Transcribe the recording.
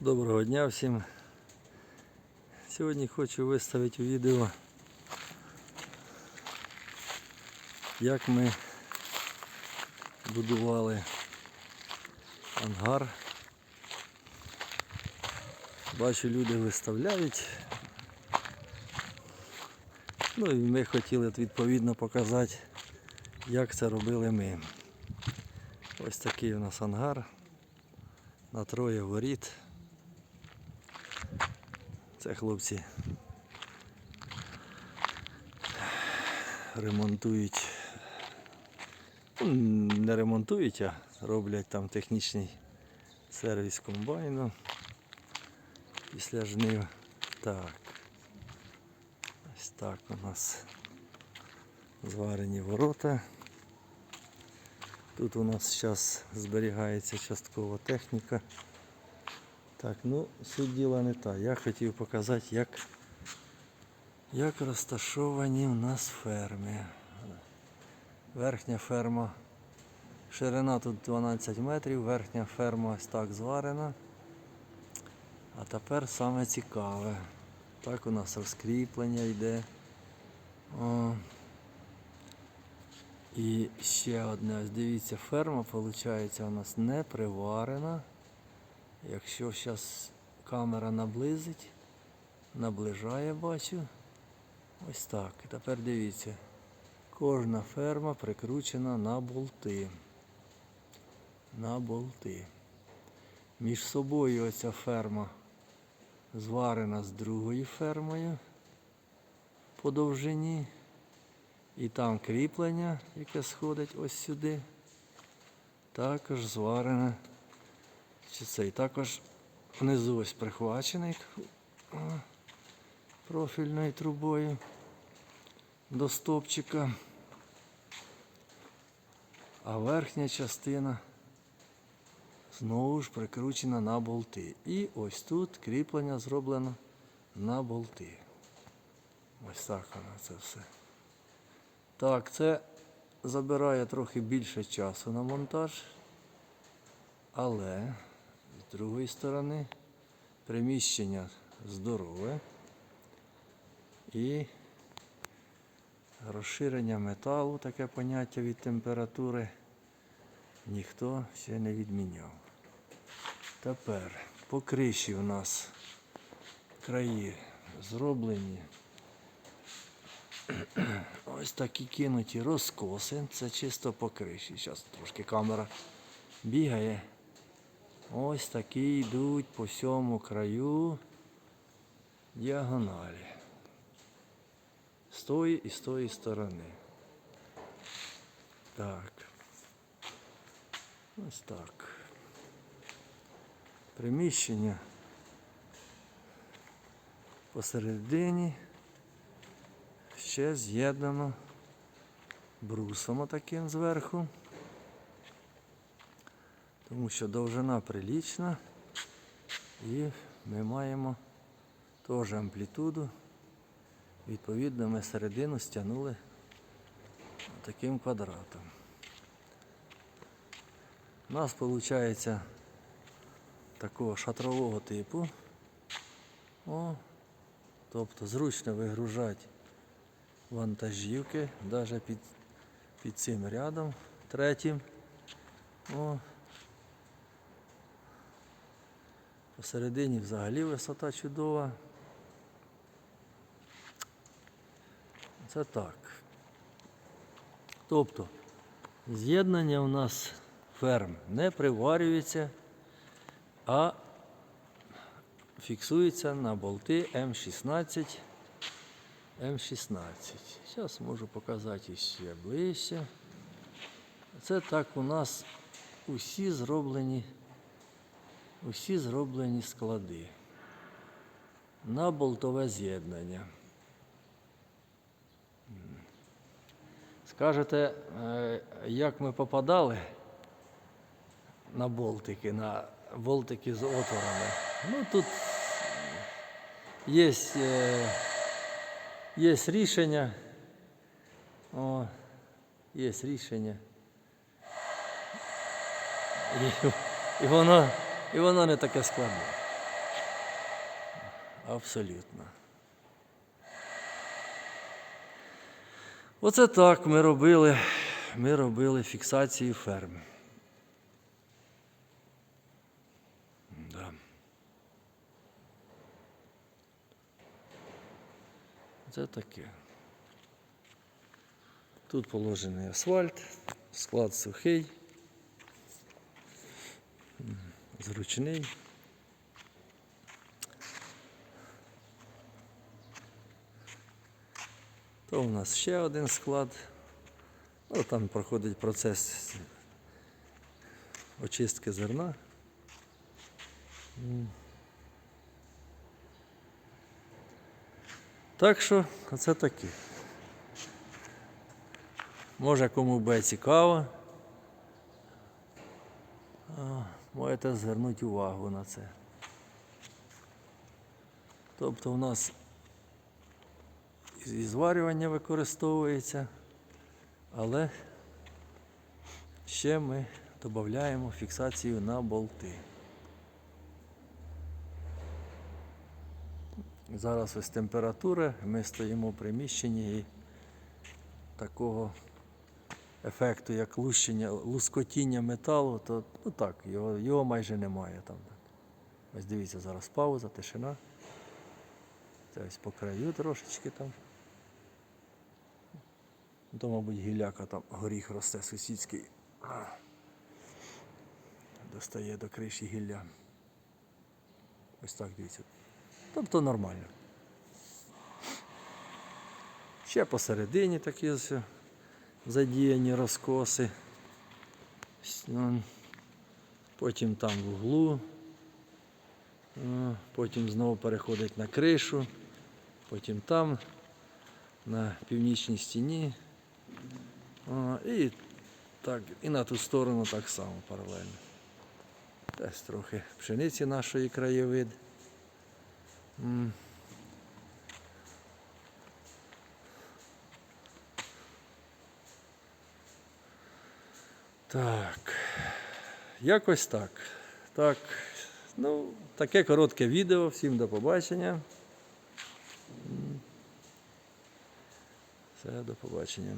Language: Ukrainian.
Доброго дня всім. Сьогодні хочу виставити відео, як ми будували ангар. Бачу, люди виставляють. Ну і ми хотіли відповідно показати, як це робили ми. Ось такий у нас ангар на троє воріт. Це хлопці ремонтують. ну, Не ремонтують, а роблять там технічний сервіс комбайну після жнив. Так. Ось так у нас зварені ворота. Тут у нас зараз зберігається часткова техніка. Так, ну суть діла не та. Я хотів показати, як, як розташовані у нас ферми. Верхня ферма. Ширина тут 12 метрів, верхня ферма ось так зварена. А тепер саме цікаве. Так у нас розкріплення йде. О. І ще одне, дивіться, ферма виходить у нас не приварена. Якщо зараз камера наблизить, наближає, бачу. Ось так. Тепер дивіться. Кожна ферма прикручена на болти. На болти. Між собою оця ферма зварена з другою фермою по довжині. І там кріплення, яке сходить ось сюди. Також зварене. Чи цей також внизу ось прихвачений профільною трубою до стопчика. А верхня частина знову ж прикручена на болти. І ось тут кріплення зроблено на болти. Ось так воно це все. Так, це забирає трохи більше часу на монтаж, але з другої сторони приміщення здорове і розширення металу, таке поняття від температури, ніхто ще не відміняв. Тепер по криші у нас краї зроблені. Ось такі кинуті розкоси. Це чисто по криші. Зараз трошки камера бігає. Ось такі йдуть по всьому краю діагоналі. З тої і з тої сторони. Так. Ось так. Приміщення посередині ще з'єднано брусом отаким зверху. Тому що довжина прилічна і ми маємо теж амплітуду. Відповідно, ми середину стягнули таким квадратом. У нас виходить такого шатрового типу. О, тобто зручно вигружати вантажівки, навіть під, під цим рядом третім. О. Посередині взагалі висота чудова. Це так. Тобто з'єднання у нас ферм не приварюється, а фіксується на болти М16 М16. Зараз можу показати ще ближче. Це так у нас усі зроблені, усі зроблені склади на болтове з'єднання. Скажете, е, як ми попадали на болтики, на болтики з отворами? Ну тут є. е, Є рішення. О, є рішення. І, і, воно, і воно не таке складне. Абсолютно. Оце так ми робили. Ми робили фіксацію ферм. Да. Це таке. Тут положений асфальт, склад сухий, зручний. То у нас ще один склад. Ну, там проходить процес очистки зерна. Так що оце таке. Може кому буде цікаво. Можете звернути увагу на це. Тобто у нас і зварювання використовується, але ще ми додаємо фіксацію на болти. Зараз ось температура, ми стоїмо в приміщенні і такого ефекту, як лущення, лускотіння металу, то ну так, його, його майже немає там. Ось дивіться, зараз пауза, тишина. Це ось по краю трошечки там. То, мабуть, гіляка там горіх росте сусідський. Достає до криші гілля. Ось так дивіться. Тобто нормально. Ще посередині такі ось задіяні розкоси. Ну, Потім там в углу. Потім знову переходить на кришу. Потім там, на північній стіні. І так, і на ту сторону так само паралельно. Десь трохи пшениці нашої краєвид. Так. Якось так. Так. Ну, таке коротке відео. Всім до побачення. Все, до побачення.